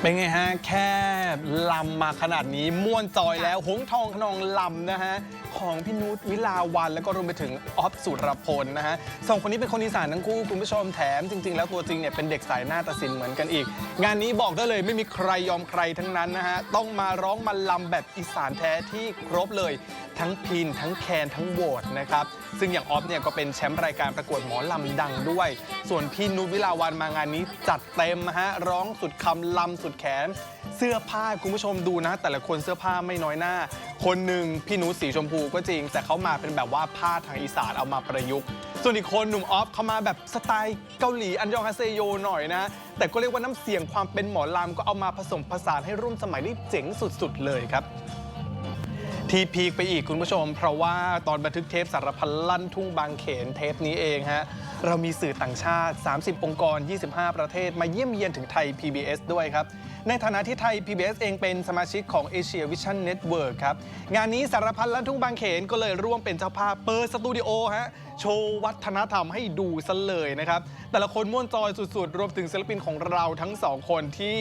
เป็นไงฮะ แค่ลำมาขนาดนี้ม่วนจอยแล้ว หงทองขนองลำนะฮะ ของพี่นุชวิลาวันแล้วก็รวมไปถึงออฟสุรพลนะฮะสองคนนี้เป็นคนอีสานทั้งคู่คุณผู้ชมแถมจริง ๆ แล้วตัวจริงเนี่ยเป็นเด็กสายหน้าตศิลป์เหมือนกันอีก งานนี้บอกได้เลยไม่มีใครยอมใครทั้งนั้นนะฮะ ต้องมาร้องมาลำแบบอีสานแท้ที่ครบเลย ทั้งพินทั้งแคนทั้งโหวตนะครับซึ่งอย่างออฟเนี่ยก็เป็นแชมป์รายการประกวดหมอลำดังด้วย ส่วนพี่นุชวิลาวันมางานนี้จัดเต็มฮะร้องสุดคำลำสุดแขน เสื้อผ้าคุณผู้ชมดูนะ แต่ละคนเสื้อผ้าไม่น้อยหน้า คนหนึ่งพี่หนูสีชมพูก็จริง แต่เขามาเป็นแบบว่าผ้าทางอีสานเอามาประยุกต์ ส่วนอีกคนหนุ่มออฟเขามาแบบสไตล์เกาหลีอันยองฮาเซโยหน่อยนะ แต่ก็เรียกว่าน้ำเสียงความเป็นหมอลำก็เอามาผสมผสานให้ร่วมสมัยได้เจ๋งสุด ๆ เลยครับ ที่พีคไปอีกคุณผู้ชม เพราะว่าตอนบันทึกเทปสารพันลั่นทุ่งบางเขนเทปนี้เองฮะ เรามีสื่อต่างชาติ 30 องค์กร 25 ประเทศมาเยี่ยมเยียนถึงไทย PBS ด้วยครับ ในฐานะที่ไทย PBS เองเป็นสมาชิกของ Asia Vision Network ครับ งานนี้สารพันลั่นทุ่งบางเขนก็เลยร่วมเป็นเจ้าภาพเปิดสตูดิโอฮะโชว์วัฒนธรรมให้ดูซะเลยนะครับแต่ละคนม่วนจอยสุดๆ รวมถึงศิลปินของเราทั้งสองคนที่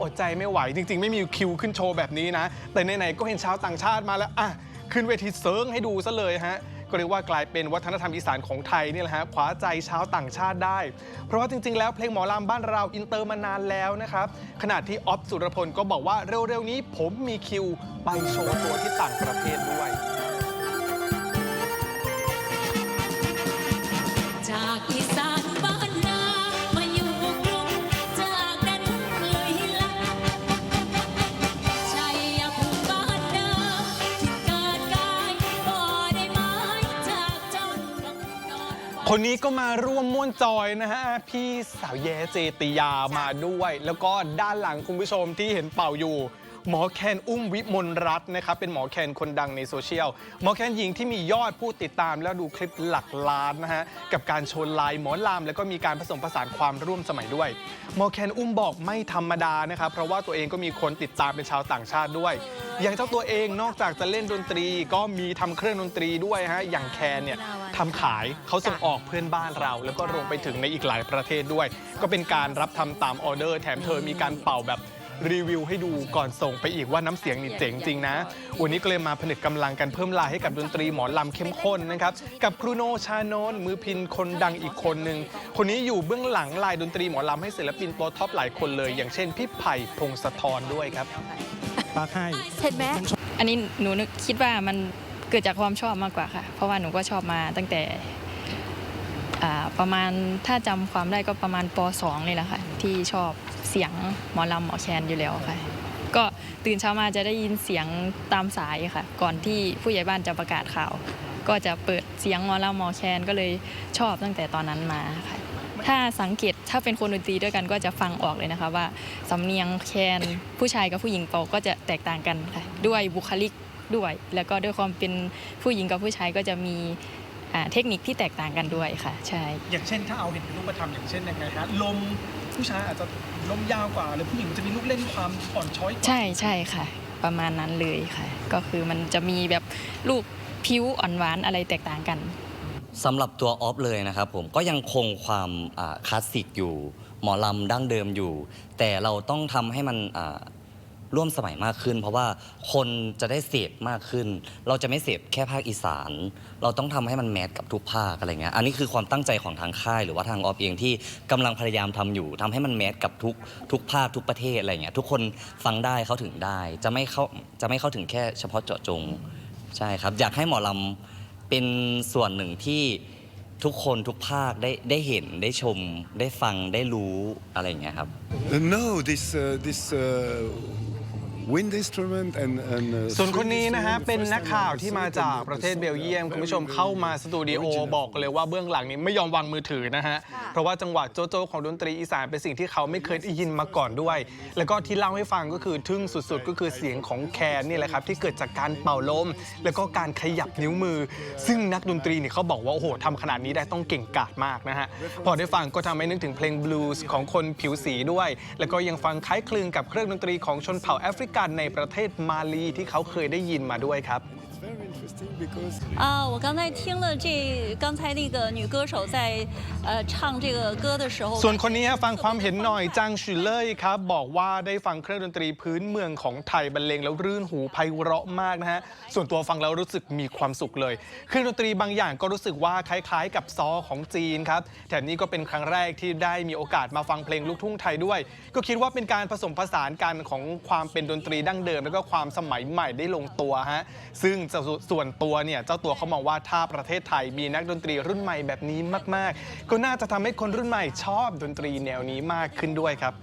อดใจไม่ไหวจริง ๆ ไม่มีคิวขึ้นโชว์แบบนี้นะ แต่ไหนๆก็เห็นชาวต่างชาติมาแล้วอะขึ้นเวทีเซิร์งให้ดูซะเลยฮะก็เรียกว่ากลายเป็นวัฒนธรรมอีสานของไทยนี่แหละฮะคว้าใจชาวต่างชาติได้ เพราะว่าจริง ๆ แล้วเพลงหมอลำบ้านเราอินเตอร์มานานแล้วนะครับขณะที่ออฟสุรพลก็บอกว่าเร็วๆนี้ผมมีคิวไปโชว์ตัวที่ต่างประเทศด้วย คนนี้ก็มาร่วมม่วนจอยนะฮะ พี่สาวแย้เจติยามาด้วย แล้วก็ด้านหลังคุณผู้ชมที่เห็นเป่าอยู่ หมอแคนอุ้มวิมลรัตน์นะครับเป็นหมอแคนคนดังในโซเชียลหมอแคนหญิงที่มียอดผู้ติดตามแล้วดูคลิปหลักล้านนะฮะกับการโชว์ลายหมอลำแล้วก็มีการผสมผสานความร่วมสมัยด้วยหมอแคนอุ้มบอกไม่ธรรมดานะครับเพราะว่าตัวเองก็มีคนติดตามเป็นชาวต่างชาติด้วย อย่างเจ้าตัวเองนอกจากจะเล่นดนตรีก็มีทำเครื่องดนตรีด้วยฮะอย่างแคนเนี่ยทำขายเขาส่งออกเพื่อนบ้านเรา แล้วก็รวมไปถึงในอีกหลายประเทศด้วย ก็เป็นการรับทำตามออเดอร์ แถมเธอมีการเป่าแบบ รีวิวให้ดูก่อนส่งไปอีกว่าน้ำเสียงนี่เจ๋งจริงนะ วันนี้ก็เลยมาผนึกกำลังกันเพิ่มลายให้กับดนตรีหมอลำเข้มข้นนะครับ กับครูโนชานนท์มือพินคนดังอีกคนหนึ่งคนนี้อยู่เบื้องหลังลายดนตรีหมอลำให้ศิลปินตัวท็อปหลายคนเลย อย่างเช่นพี่ไผ่พงศธรด้วยครับปากให้เห็นไหมอันนี้หนูนึกคิดว่ามันเกิดจากความชอบมากกว่าค่ะ เพราะว่าหนูก็ชอบมาตั้งแต่อ่าประมาณถ้าจำความได้ก็ประมาณป .2 เลยแหละค่ะที่ชอบ เสียงหมอลำหมอแคนอยู่แล้วค่ะ ก็ตื่นเช้ามาจะได้ยินเสียงตามสายค่ะ ก่อนที่ผู้ใหญ่บ้านจะประกาศข่าว ก็จะเปิดเสียงหมอลำหมอแคนก็เลยชอบตั้งแต่ตอนนั้นมาค่ะถ้าสังเกตถ้าเป็นคนดนตรีด้วยกันก็จะฟังออกเลยนะคะว่าสำเนียงแคนผู้ชายกับผู้หญิงเป่าก็จะแตกต่างกันค่ะด้วยบุคลิกด้วย แล้วก็ด้วยความเป็นผู้หญิงกับผู้ชายก็จะมี เทคนิคที่แตกต่างกันด้วยค่ะ ใช่ อย่างเช่นถ้าเอาเห็นเป็นรูปธรรมอย่างเช่นยังไงฮะลมผู้ชายอาจจะลมยาวกว่า หรือผู้หญิงจะมีลูกเล่นความอ่อนช้อยกว่าใช่ใช่ค่ะ ประมาณนั้นเลยค่ะ ก็คือมันจะมีแบบลูกผิวอ่อนหวานอะไรแตกต่างกัน สำหรับตัวออฟเลยนะครับผมก็ยังคงความอ่าคลาสสิกอยู่ หมอลำดั้งเดิมอยู่ แต่เราต้องทำให้มันอ่า ร่วมสมัยมากขึ้น เพราะว่าคนจะได้เสพมากขึ้น เราจะไม่เสพแค่ภาคอีสาน เราต้องทำให้มันแมสกับทุกภาคอะไรเงี้ยอันนี้คือความตั้งใจของทางค่าย หรือว่าทางออฟเองที่กำลังพยายามทำอยู่ทำให้มันแมสกับทุกทุกภาคทุกประเทศอะไรเงี้ยทุกคนฟังได้เข้าถึงได้ จะไม่เข้าจะไม่เข้าถึงแค่เฉพาะเจาะจงใช่ครับ อยากให้หมอลำเป็นส่วนหนึ่งที่ทุกคนทุกภาคได้ได้เห็นได้ชมได้ฟังได้รู้อะไรอย่างเงี้ยครับ Uh, No, this uh, this uh, wind instrument and, and uh, ส่วนคน string นี้นะฮะ instrument. เป็น First นัก time ข่าว I ที่ see มา it จาก and ประเทศ the เบลเยียม song คุณผู้ชม very เข้ามาสตูดิโอ original. บอกเลยว่าเบื้องหลังนี้ไม่ยอมวางมือถือนะฮะ เพราะว่าจังหวะโจโจของดนตรีอีสานเป็นสิ่งที่เขาไม่เคยได้ยินมาก่อนด้วย แล้วก็ที่เล่าให้ฟังก็คือทึ่งสุดๆ ก็คือเสียงของแคนนี่แหละครับที่เกิดจากการเป่าลม แล้วก็การขยับนิ้วมือ ซึ่งนักดนตรีเนี่ยเขาบอกว่าโอ้โหทำขนาดนี้ได้ต้องเก่งกาจมากนะฮะพอได้ฟังก็ทำให้นึกถึงเพลงบลูส์ของคนผิวสีด้วย แล้วก็ยังฟังคล้ายคลึงกับเครื่องดนตรีของชนเผ่าแอฟริกันในประเทศมาลีที่เขาเคยได้ยินมาด้วยครับ It's very interesting because 啊，我刚才听了这刚才那个女歌手在呃唱这个歌的时候， ส่วนคนนี้ฮะฟังความเห็นหน่อยจางชุเล่ยครับ บอกว่าได้ฟังเครื่องดนตรีพื้นเมืองของไทยบรรเลงแล้วรื่นหูไพเราะมากนะฮะ ส่วนตัวฟังแล้วรู้สึกมีความสุขเลย เครื่องดนตรีบางอย่างก็รู้สึกว่าคล้ายๆ กับซอของจีนครับแถมนี้ก็เป็นครั้งแรกที่ได้มีโอกาสมาฟังเพลงลูกทุ่งไทยด้วย ก็คิดว่าเป็นการผสมผสานกันของความเป็นดนตรีดั้งเดิม แล้วก็ความสมัยใหม่ได้ลงตัวฮะซึ่งส่วน ตัวเนี่ยเจ้าตัวเขามองว่าถ้าประเทศไทยมีนักดนตรีรุ่นใหม่แบบนี้มาก ๆ ก็น่าจะทำให้คนรุ่นใหม่ชอบดนตรีแนวนี้มากขึ้นด้วยครับ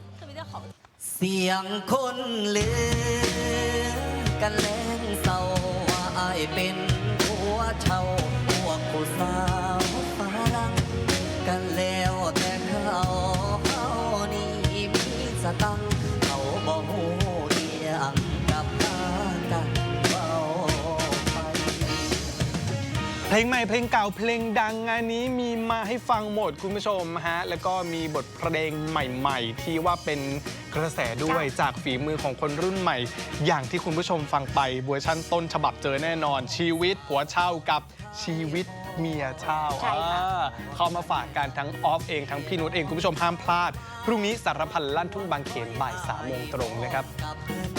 เสียงคนเลือกันแรงเศร้าว่าอายเป็นหัวเช่าพวกผู้า เพลงใหม่เพลงเก่าเพลงดังงานนี้มีมาให้ฟังหมดคุณผู้ชมฮะแล้วก็มีบทเพลงใหม่ๆ ที่ว่าเป็นกระแสด้วยจากฝีมือของคนรุ่นใหม่ อย่างที่คุณผู้ชมฟังไปเวอร์ชั่นต้นฉบับเจอแน่นอน ชีวิตผัวเช่ากับชีวิตเมียเช่าใช่ค่ะ อ่าเข้ามาฝากกันทั้งออฟเองทั้งพี่นุชเองคุณผู้ชมห้ามพลาด พรุ่งนี้สารพันลั่นทุ่งบางเขนบ่ายสามโมงตรงนะครับ กับ